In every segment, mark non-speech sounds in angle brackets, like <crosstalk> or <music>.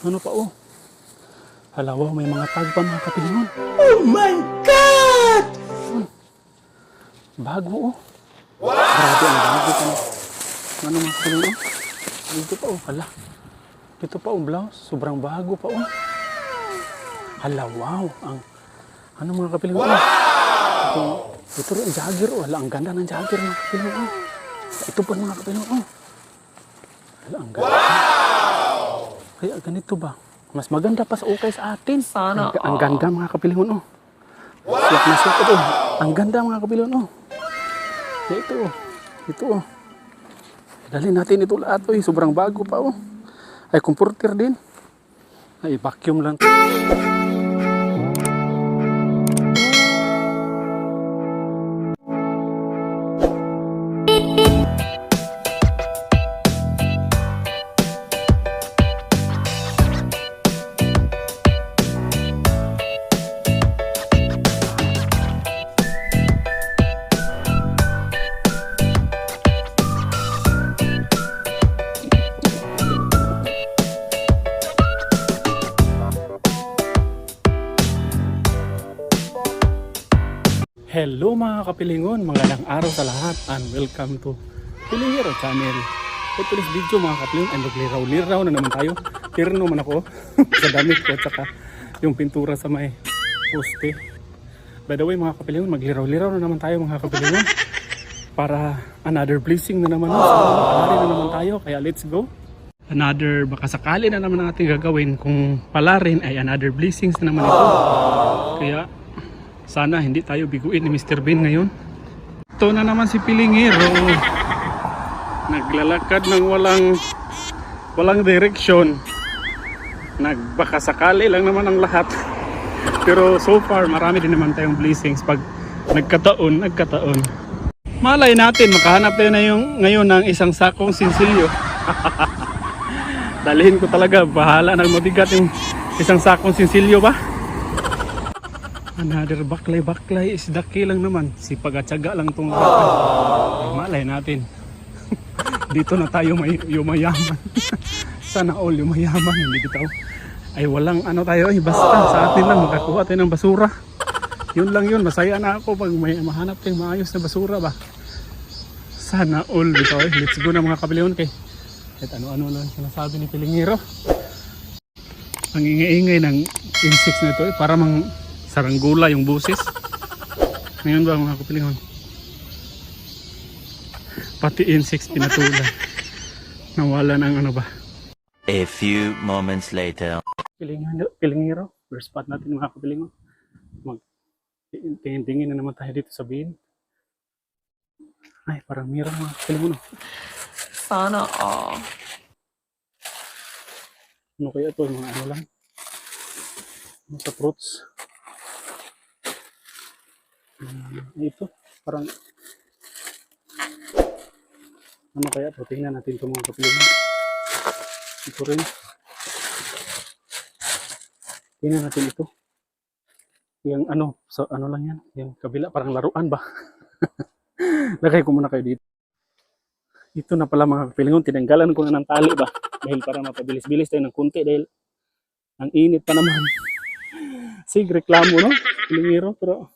Ano pa oh? Hala, wow, may mga tag pa mga kapilingon. Oh my God! Bago oh. Grabe ang bago pa. Ano mga kapilingon? Dito pa oh, hala. Dito pa oh, blouse. Sobrang bago pa oh. Hala, wow. Ang, ano mga kapilingon? Wow! Ito, ito rin, jagger oh. Hala, ang ganda ng jagger mga kapilingon. Ito pa mga kapilingon oh. Hala, ang ganda. Kaya ganito ba? Mas maganda pa sa ukay sa atin. Sana Ang, ang ganda mga kapilingon oh. Siyak na siyak ito. Ang ganda mga kapilingon oh. Kaya ito oh. Ito oh. Dali natin ito lahat oh. Sobrang bago pa oh. Ay comforter din. Ay vacuum lang. Mga kapilingon, magandang araw sa lahat and welcome to Pilingero Channel. For today's video mga kapilingon ay magliraw-liraw na naman tayo. Tirno naman ako <laughs> sa damit ko at saka yung pintura sa may poste. By the way mga kapilingon, magliraw-liraw na naman tayo mga kapilingon. Para another blessing na naman. Sa na naman tayo, kaya let's go. Another, baka sakali na naman natin gagawin kung pala rin ay another blessings na naman ito. Kaya sana hindi tayo biguin ni Mr. Bean ngayon. Ito na naman si Pilingero. Naglalakad ng walang walang direksyon. Nagbaka sakali lang naman ang lahat. Pero so far marami din naman tayong blessings pag nagkataon, nagkataon. Malay natin makahanap tayo na yung ngayon ng isang sakong sinsilyo. <laughs> Dalhin ko talaga bahala nang mabigat yung isang sakong sinsilyo ba? Another baklay baklay is daki lang naman. Sipag at syaga lang itong Ay, malay natin. <laughs> Dito na tayo may yumayaman. <laughs> Sana all yumayaman. Hindi bitaw. Ay walang ano tayo eh. Basta sa atin lang makakuha tayo ng basura. Yun lang yun. Masaya na ako pag may mahanap tayong maayos na basura ba. Sana all bitaw eh. Let's go na mga kapileon kay. Kahit ano-ano lang sinasabi ni Pilingiro. Ang ingay-ingay ng insects na ito eh. Para mang saranggula yung busis. Ngayon ba mga kapilingon? Pati insects pinatulan. Nawala ng ano ba? A few moments later. Pilingan, pilingiro. First spot natin mga kapilingon. Mag tingin-tingin na naman tayo dito sa bin. Ay, parang meron mga kapilingon. oh. Sana all. Ano kaya ito? Mga ano lang. Sa fruits? Ito. Parang ano kaya ito? Tingnan natin ito mga kapilingon. Ito rin. Tingnan natin ito. Yung ano, sa ano lang yan. Yung kabila, parang laruan ba? <laughs> Lagay ko muna kayo dito. Ito na pala mga kapilingon. Tinanggalan ko na ng tali ba? Dahil para mapabilis-bilis tayo ng kunti dahil ang init pa naman. <laughs> Sig reklamo no? Pilingiro pero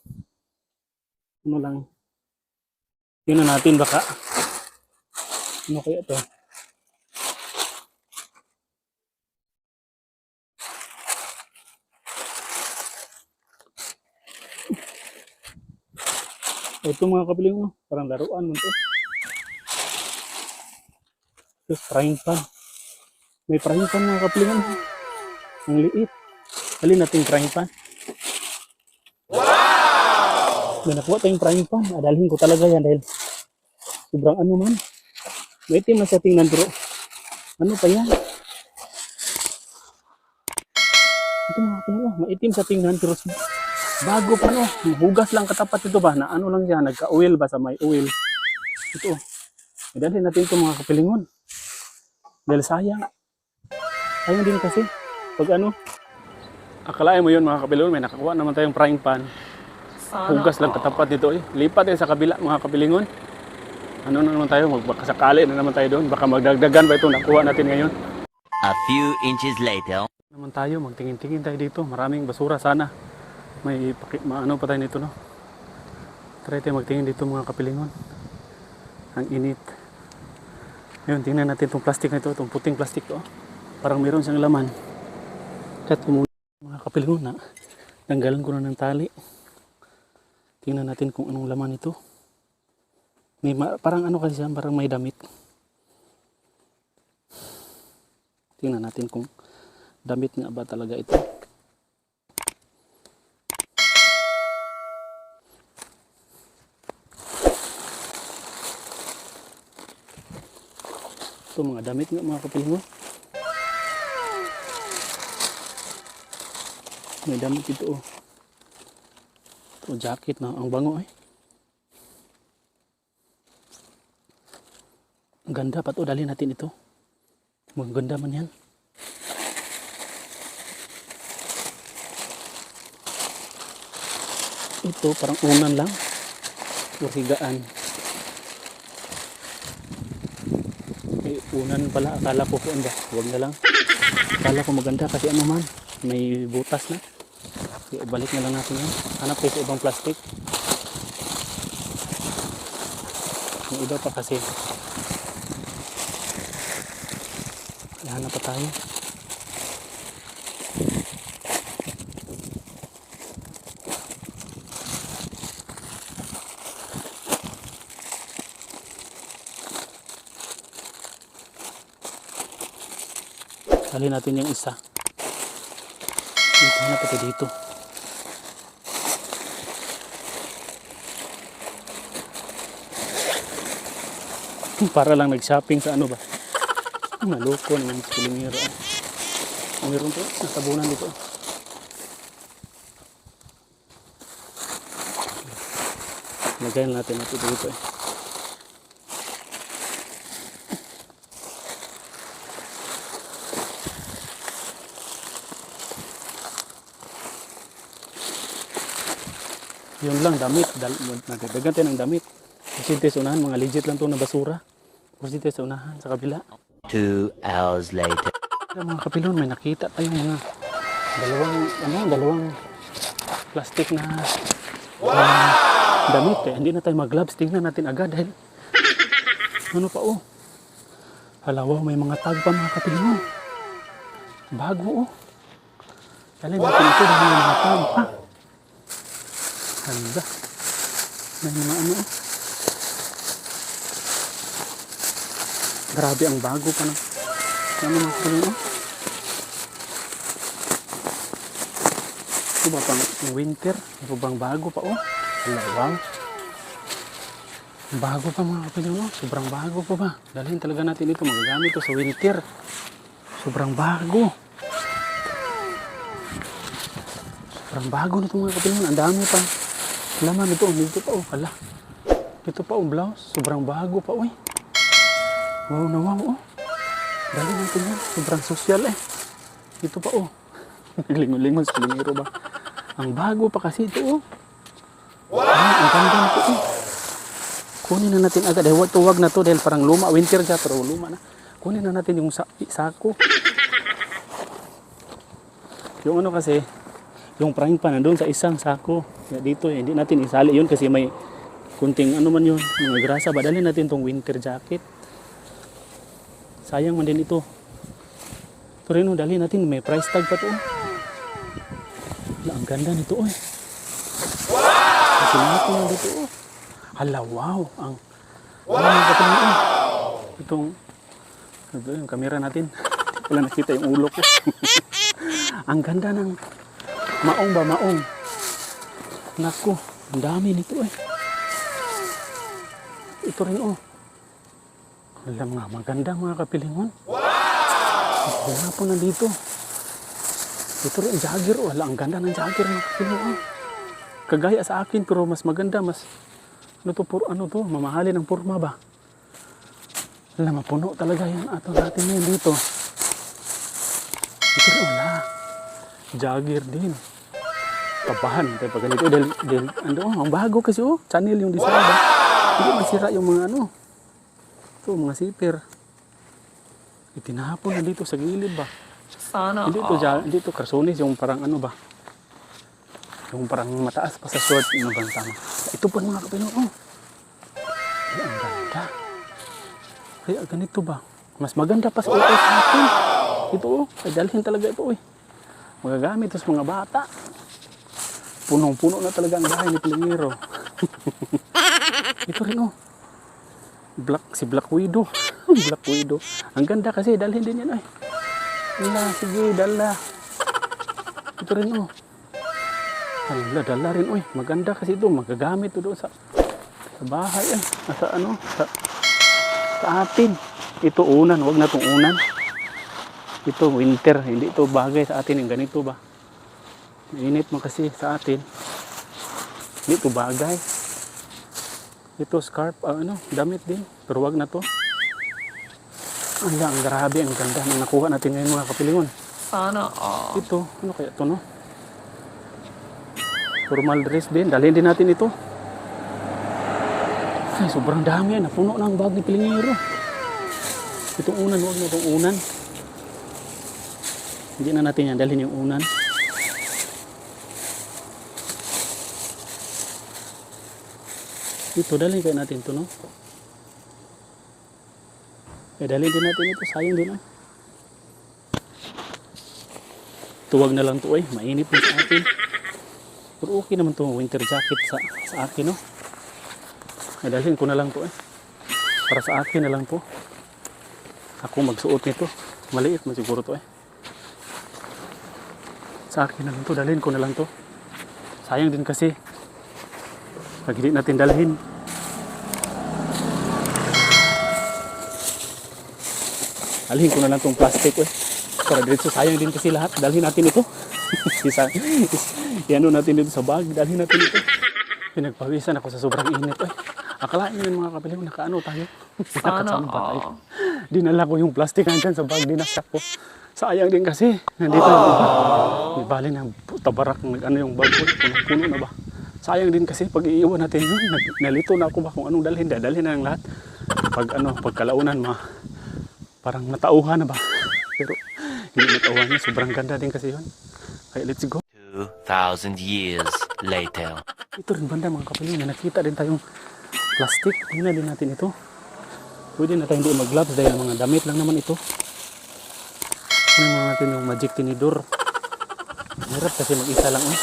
ano lang. Tingnan natin baka ano kaya to? Ito mga kapiling mo, parang laruan mo to. Ito, frying pan. May frying pan mga kapilingan. Ang liit. Halin natin frying pan. Wow! May nakuha tayong frying pan. Adalhin ko talaga yan dahil sobrang ano man. May itim na siya tingnan pero ano pa yan? Ito mga kapilingan, maitim sa tingnan pero bago pa no. Hugas lang katapat ito ba? Na ano lang yan, nagka-oil ba sa may oil? Ito. Idalhin natin ito mga kapilingon. Dahil sayang. Sayang din kasi. Pag ano, akalain mo yun mga kapilingon, may nakakuha naman tayong frying pan. Sana Hugas lang katapat dito eh. Lipat din sa kabila mga kapilingon. Ano na naman tayo, magbakasakali na naman tayo doon. Baka magdagdagan ba ito nakuha natin ngayon. A few inches later. naman tayo, magtingin-tingin tayo dito. Maraming basura sana. May paki, maano pa tayo nito, no? Try tayo magtingin dito mga kapilingon. Ang init. Ngayon, tingnan natin itong plastic na ito, itong puting plastic to. Parang meron siyang laman. Kat mga kapilingon na. Tanggalan ko na ng tali. Tingnan natin kung anong laman ito. May ma- parang ano kasi siya, parang may damit. Tingnan natin kung damit nga ba talaga ito. Ito mga damit nga mga kapilingon. May damit ito oh. Ito jacket na ang bango eh. Ang ganda pa to, dali natin ito. Maganda man yan. Ito parang unan lang. O higaan. Eh, unan pala. Akala ko ba. Huwag na lang. Akala ko maganda kasi ano man. May butas na. Okay, balik na lang natin yan. Hanap tayo sa ibang plastic. Yung iba pa kasi. Hanap pa tayo. Dali natin yung isa. Dito na pati dito. <laughs> Para lang nag-shopping sa ano ba? Naloko naman sa Pilingero. Ah. Meron to, nasabunan dito. Lagayan natin natin dito eh. Yun lang, damit. Dal nagdadagan tayo ng damit. Kasi sa unahan, mga legit lang to na basura. Kasi sa unahan, sa kabila. Two hours later. Mga kapilon, may nakita tayong mga dalawang, ano, dalawang plastic na ah, damit. Kaya hindi na tayo mag-gloves. Tingnan natin agad dahil ano pa oh. Halawa, may mga tag pa mga kapilon. Bago oh. Dali natin ito dahil may mga tag pa. Handa. May mga ano oh. Grabe ang bago pa na. Ano mga oh. Ito ba pang winter? Ito bang bago pa oh? Hala, wow. Bago pa mga kapilyo, no? Sobrang bago pa ba? Dalhin talaga natin ito. Magagamit ito sa winter. Sobrang bago. Sobrang bago nito mga kapilyo. Ang dami pa. Laman ito. Dito pa oh. Hala. Ito pa oh. Blouse. Sobrang bago pa oh. eh. Wow na wow oh. Dali natin yan. Sobrang sosyal eh. Ito pa oh. <laughs> Naglingon-lingon sa pilingero ba? Ang bago pa kasi ito oh. Wow! ang ganda nito oh. Kunin na natin agad. Eh, wag to wag na to dahil parang luma. Winter siya pero luma na. Kunin na natin yung sa sako. Yung ano kasi, yung frying pan nandun sa isang sako. Kaya dito, eh, hindi natin isali yun kasi may kunting ano man yun, mga grasa. Badalhin natin tong winter jacket. Sayang man din ito. Pero yun, dali natin. May price tag pa to. oh. Ang ganda nito oh. Wow! Kasi natin na dito oh. Hala, wow. Ang wow! Ang oh. Itong ito yung camera natin. <laughs> Wala nakita yung ulo ko. <laughs> ang ganda ng maong ba maong. Nako, ang dami nito eh. Ito rin oh. Alam nga, maganda mga kapilingon. Wala po nandito. Ito rin, jagger. Wala, ang ganda ng jagger mga kapilingon. Kagaya sa akin, pero mas maganda, mas ano to, pur, ano to, mamahali ng purma ba? Wala, mapuno talaga yung ato natin ngayon dito. Ito rin, wala. Jagger din. Kabahan tayo pag ganito. Dahil, dahil, ano, oh, ang bago kasi, oh, channel yung design ba? Hindi masira yung mga ano. Ito, mga zipper. Itinapon na dito sa gilid ba? Sana Hindi to, all. ja- hindi to karsonis, yung parang ano ba? Yung parang mataas pa sa short, ano ba tama? Ito pa mga kapilo, oh. Ay, ang ganda. Kaya ganito ba? Mas maganda pa sa utos natin. Ito oh, ay dalhin talaga ito eh. Magagamit ito sa mga bata. Punong-puno na talaga ang bahay ni Pilingero. <laughs> ito rin oh. Black, si Black Widow. <laughs> Black Widow. Ang ganda kasi, dalhin din yan ay. Dala, sige, dala. Ito rin oh. Ay, dala, rin oy. Maganda kasi ito, magagamit ito doon sa sa bahay eh. Sa ano, sa sa atin. Ito unan, wag na tong unan. Ito winter, hindi ito bagay sa atin yung ganito ba. Mainit mo kasi sa atin. Hindi ito bagay. Ito scarf, ah, ano, damit din. Pero wag na to. Ang, ang grabe, ang ganda ng nakuha natin ngayon mga kapilingon. Sana all. Ito, ano kaya ito no? Formal dress din, dalhin din natin ito. Ay, sobrang dami, napuno na ang bag ni Pilingero. Itong unan, huwag na itong unan. Hindi na natin yan, dalhin yung unan. Ito, dalhin kaya natin ito, no? Eh, dalhin din natin ito, sayang din, ah. Tuwag na lang to ay, mainit din sa atin. Pero okay naman to winter jacket sa, sa akin no. Ay dalhin ko na lang to eh. Para sa akin na lang to. Ako magsuot nito. Maliit man siguro to eh. Sa akin na lang to, dalhin ko na lang to. Sayang din kasi. Pag hindi natin dalhin. Dalhin ko na lang tong plastic eh. Para diretso sayang din kasi lahat. Dalhin natin ito. <laughs> Isa, Iano natin dito sa bag. Dalhin natin ito. Pinagpawisan ako sa sobrang init. Eh. Akalain nyo yung mga kapatid, nakaano tayo. Sana Nakachamba ba tayo? Dinala ko yung plastic nandyan sa bag, dinasak ko. Sayang din kasi. Nandito yung iba. May bali ng tabarak ano yung bag ko. Puno na ba? Sayang din kasi pag iiwan natin yun, nalito na ako ba kung anong dalhin. Dadalhin na ng lahat. Pag ano, pag kalaunan, ma, parang natauhan na ba? <laughs> Pero hindi natauhan niya. Sobrang ganda din kasi yun. Kaya let's go. 2,000 years later. Ito rin banda mga kapatid na nakita din tayong plastic. Tingnan din natin ito. Pwede na tayong hindi mag-gloves dahil mga damit lang naman ito. Tingnan natin yung magic tinidor. Hirap kasi mag-isa lang eh.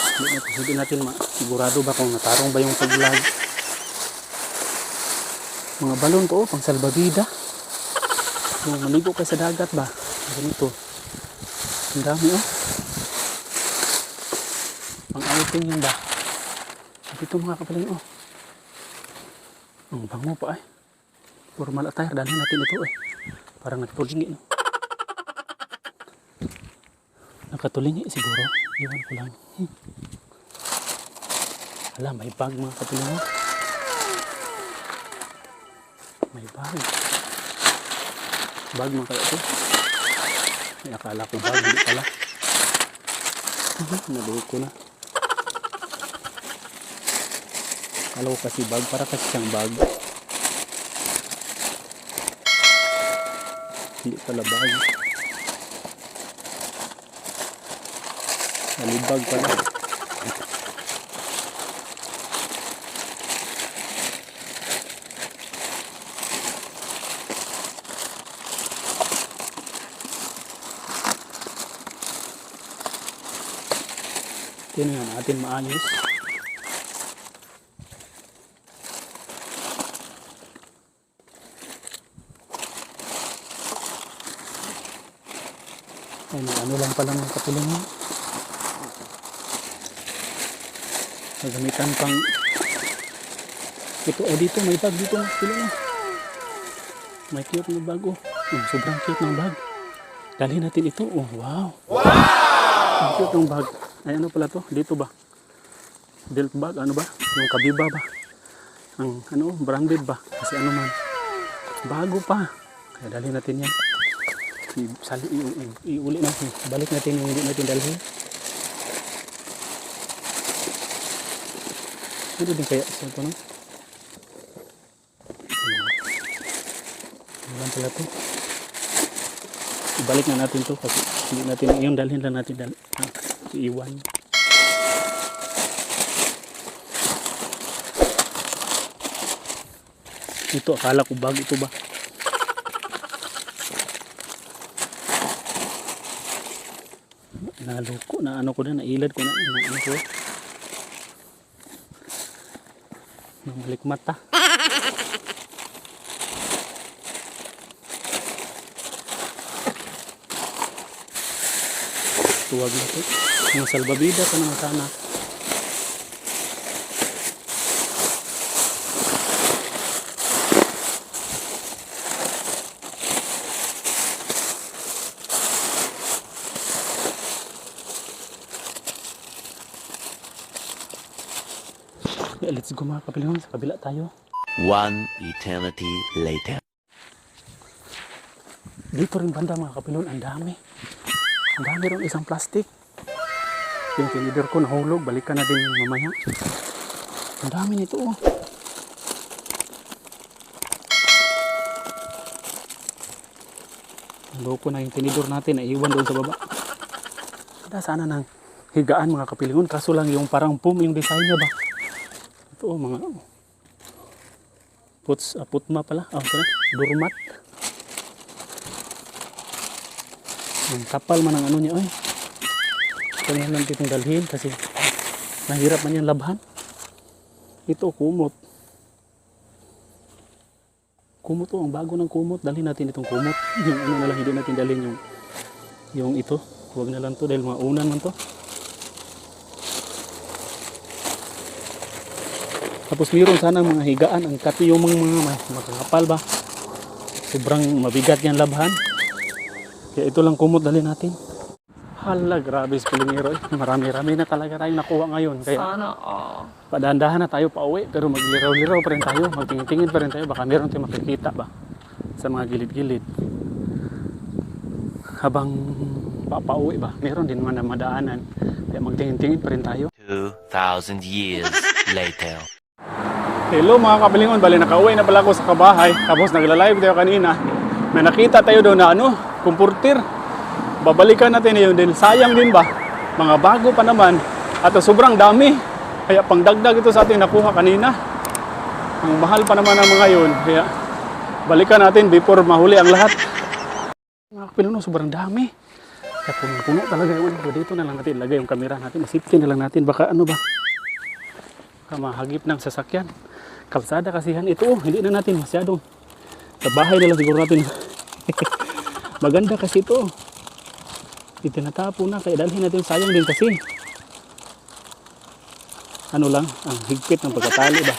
Hindi natin, masigurado ba kung natarong ba yung pag-vlog. Mga balon to, oh, pang salbabida. Yung maligo kayo sa dagat ba? Ganito. Ang dami oh. Pang outing yan ba? Dito mga kapaling oh. Ang bango pa eh. Formal attire, dalhin natin ito eh. Parang nagtulingi no. Nakatulingi siguro. Iwan ko lang. Hmm. Ala, may bag mga kapaling oh. May bag. Bag mga ito. May akala ko bag, hindi pala. Nabuhok ko na. Alam ko kasi bag, para kasi siyang bag. Hindi pala bag. Alibag pala. Tingnan natin maayos. Ay, ano lang pala mga katulong mo. Nagamitan pang... Ito, oh dito, may bag dito katulong mo. May cute na bag, oh. Oh, sobrang cute ng bag. Dalhin natin ito, oh, wow. Wow! Ang cute ng bag. Ay, ano pala to? Dito ba? Belt bag, ano ba? Yung kabiba ba? Ang, ano, branded ba? Kasi ano man. Bago pa. Kaya dalhin natin yan i- sali, i- i- iuli natin. Balik natin yung hindi natin dalhin. Ano din kaya sa ito? Ano? Lang pala to? ibalik na natin to kasi hindi natin yung dalhin lang natin dal ah, iiwan. Ito akala ko bag ito ba? Naloko na ano ko na nailad ko na na. Ano ko Namalik mata. Tuwag na to. Yung salbabida pa naman sana. Let's go mga kapilihon. Sa kabila tayo. One eternity later. Dito rin banda mga kapilon, ang dami. Ang dami rin isang plastic. Yung tinidor ko nahulog, balikan na din mamaya. Ang dami nito oh. Loko na yung tinidor natin, naiwan doon sa baba. Kada sana nang higaan mga kapilingon, kaso lang yung parang pum yung design niya ba. Ito oh, mga puts, uh, putma pala, ah, sorry, durmat. Ang kapal man ang ano niya, ay. Kanya lang itong dalhin kasi mahirap man yan labhan. Ito, kumot. Kumot to, ang bago ng kumot. Dalhin natin itong kumot. <laughs> Yung ano na lang, hindi natin dalhin yung, yung ito. Huwag na lang to dahil maunan man to. Tapos meron sana mga higaan. Ang kati yung mga, mga makakapal ba. Sobrang mabigat yan labhan. Kaya ito lang kumot dali natin. Hala, grabe si Pilingero. eh. Marami-rami na talaga tayong nakuha ngayon. Kaya Sana all. padahan-dahan na tayo pa uwi. Pero magliraw-liraw pa rin tayo. Magtingin-tingin pa rin tayo. Baka meron tayong makikita ba sa mga gilid-gilid. Habang papauwi ba, meron din man na madaanan. Kaya magtingin-tingin pa rin tayo. 2,000 years later. Hello mga kapilingon, bali nakauwi na pala ako sa kabahay. Tapos nagla-live tayo kanina. May nakita tayo doon na ano, kumpurtir. Babalikan natin yun din. Sayang din ba? Mga bago pa naman. At sobrang dami. Kaya pangdagdag ito sa ating nakuha kanina. Ang mahal pa naman ng mga yun. Kaya balikan natin before mahuli ang lahat. Mga kapilingon, sobrang dami. Kaya puno-puno talaga yun. Dito na lang natin ilagay yung camera natin. Isipin na lang natin. Baka ano ba? Mahagip ng sasakyan. Kalsada kasi yan. Ito oh, hindi na natin masyadong. Sa bahay na lang siguro natin. <laughs> Maganda kasi ito. Dito natapo na. Kaya dalhin natin sayang din kasi. Ano lang, ang higpit ng pagkatali ba.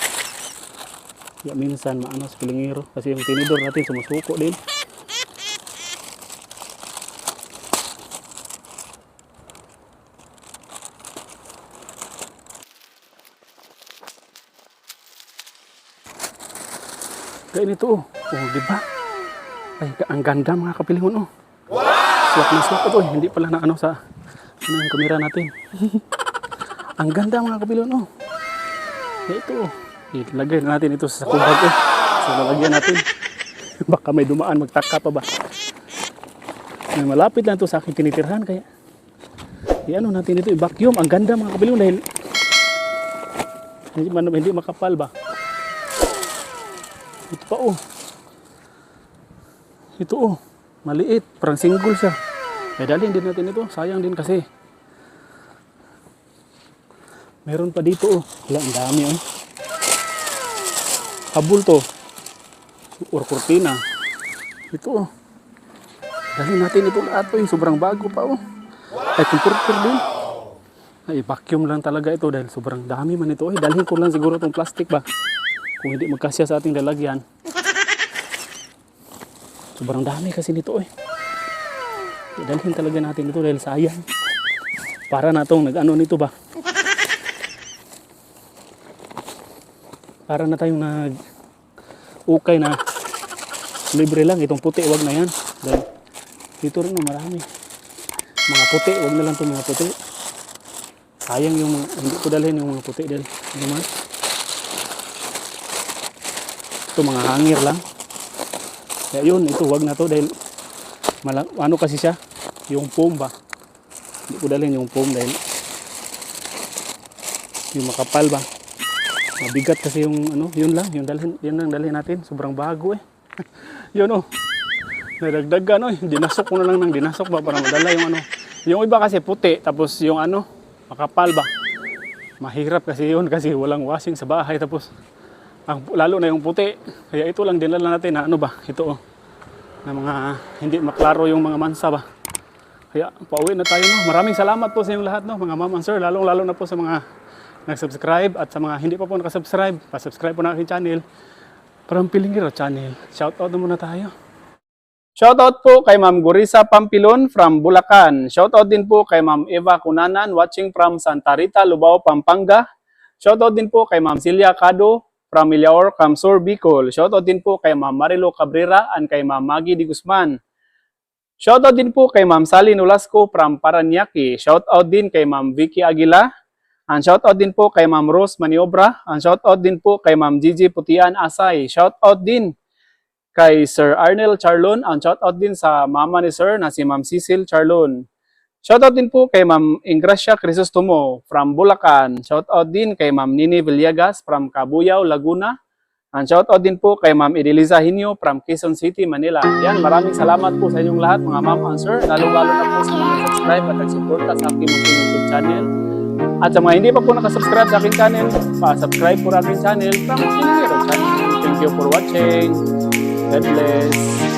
Kaya minsan maano sa pilingiro. Kasi yung tinidor natin sumusuko din. Kaya nito oh. Oh, di ba? Ay, ang ganda mga kapilingon oh. Swak na swak ito eh. Hindi pala na ano sa ano yung kamera natin. <laughs> ang ganda mga kapilingon oh. Kaya ito oh. Ilagay na natin ito sa kubag eh. Sa lalagyan natin. <laughs> Baka may dumaan magtaka pa ba. May malapit lang ito sa aking tinitirhan kaya i-ano natin ito i-vacuum. Ang ganda mga kapilingon dahil hindi, man, hindi makapal ba. Ito pa oh. Ito oh. Maliit. Parang single siya. Eh dalhin din natin ito. Sayang din kasi. Meron pa dito oh. Wala, ang dami oh. Habul to. Or kurtina. Ito oh. Dalhin natin ito lahat oh. Sobrang bago pa oh. Ay, kumpurtur din. Ay, vacuum lang talaga ito dahil sobrang dami man ito. Ay, dalhin ko lang siguro itong plastic ba. Kung hindi magkasya sa ating lalagyan. Sobrang dami kasi nito eh. Dalhin talaga natin ito dahil sayang. Para na itong nag-ano nito ba. Para na tayong nag ukay na libre lang. Itong puti, wag na yan. Dahil dito rin na marami. Mga puti, wag na lang itong mga puti. Sayang yung hindi ko dalhin yung mga puti dahil ano man. Ito mga hangir lang. Kaya yun, ito wag na to dahil Mala- ano kasi siya? Yung foam? Hindi ko dalhin yung foam dahil yung makapal ba? Mabigat kasi yung ano, yun lang, yung dalhin, yun lang dalhin natin. Sobrang bago eh. <laughs> yun oh. Nadagdagan oh, dinasok ko na lang ng dinasok ba para madala yung ano. Yung iba kasi puti, tapos yung ano, makapal ba? Mahirap kasi yun kasi walang washing sa bahay tapos ang lalo na yung puti. Kaya ito lang dinala natin na ano ba? Ito oh. Na mga hindi maklaro yung mga mansa ba. Kaya pauwi na tayo no. Maraming salamat po sa inyong lahat no, mga ma'am and sir, lalong lalo na po sa mga nag-subscribe at sa mga hindi pa po nakasubscribe, pa-subscribe po na aking channel. Parang Pilingiro channel. Shoutout na muna tayo. Shoutout po kay Ma'am Gurisa Pampilon from Bulacan. Shoutout din po kay Ma'am Eva Kunanan watching from Santa Rita, Lubao, Pampanga. Shoutout din po kay Ma'am Celia Cado from Milaor, Camsor, Bicol. Shoutout din po kay Ma'am Marilo Cabrera and kay Ma'am Maggie Di Guzman. Shoutout din po kay Ma'am Sally Nolasco from Paranaque. Shoutout din kay Ma'am Vicky Aguila. And shoutout din po kay Ma'am Rose Maniobra. And shoutout din po kay Ma'am Gigi Putian Asay. Shoutout din kay Sir Arnel Charlon. And shoutout din sa mama ni Sir na si Ma'am Cecil Charlon. Shoutout din po kay Ma'am Ingracia Crisostomo from Bulacan. Shoutout din kay Ma'am Nini Villegas from Cabuyao, Laguna. And shoutout din po kay Ma'am Edeliza Hinyo from Quezon City, Manila. Yan, maraming salamat po sa inyong lahat mga ma'am and sir. Lalo-lalo na po sa mga subscribe at nag-suporta sa aking YouTube channel. At sa mga hindi pa po nakasubscribe sa aking channel, pa-subscribe po aking channel from Pilingero channel. Thank you for watching. God bless.